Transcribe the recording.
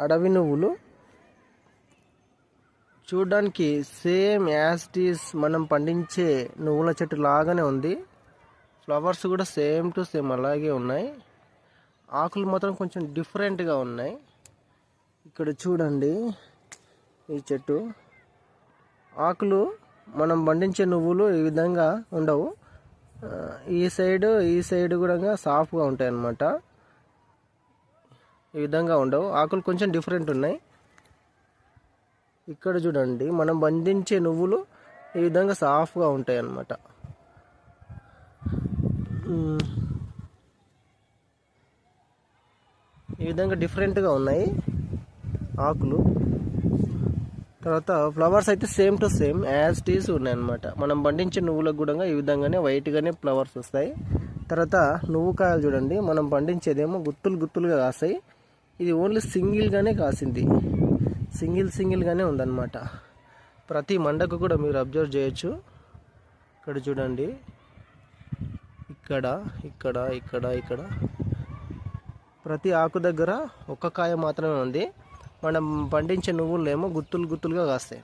అడవి నువ్వులు. చూడడానికి సేమ్ యాస్టీస్ మనం పండించే నువ్వుల చెట్టు లాగానే ఉంది. ఫ్లవర్స్ కూడా సేమ్ టు సేమ్ అలాగే ఉన్నాయి. ఆకులు మాత్రం కొంచెం డిఫరెంట్గా ఉన్నాయి. ఇక్కడ చూడండి ఈ చెట్టు. ఆకులు మనం పండించే నువ్వులు ఈ విధంగా ఉండవు. ఈ సైడ్ ఈ సైడ్ కూడా సాఫ్ట్గా ఉంటాయి అన్నమాట ఈ విధంగా ఉండవు. ఆకులు కొంచెం డిఫరెంట్ ఉన్నాయి. ఇక్కడ చూడండి మనం పండించే నువ్వులు ఈ విధంగా సాఫ్గా ఉంటాయి అన్నమాట. ఈ విధంగా డిఫరెంట్గా ఉన్నాయి ఆకులు. తర్వాత ఫ్లవర్స్ అయితే same to same as teas ఉన్నాయి అనమాట మనం పండించే నువ్వులకు కూడా ఈ విధంగానే వైట్గానే ఫ్లవర్స్ వస్తాయి. తర్వాత నువ్వు కాయలు చూడండి మనం పండించేదేమో గుత్తులు గుత్తులుగా కాస్తాయి. ఇది ఓన్లీ సింగిల్గానే కాసింది. సింగిల్ సింగిల్గానే ఉందన్నమాట. ప్రతి మండకు కూడా మీరు అబ్జర్వ్ చేయొచ్చు. ఇక్కడ చూడండి. ఇక్కడ ఇక్కడ ఇక్కడ ఇక్కడ. ప్రతి ఆకు దగ్గర ఒక్క కాయ మాత్రమే ఉంది. మనం పండించే నువ్వులు ఏమో గుత్తులు గుత్తులుగా కాస్తాయి.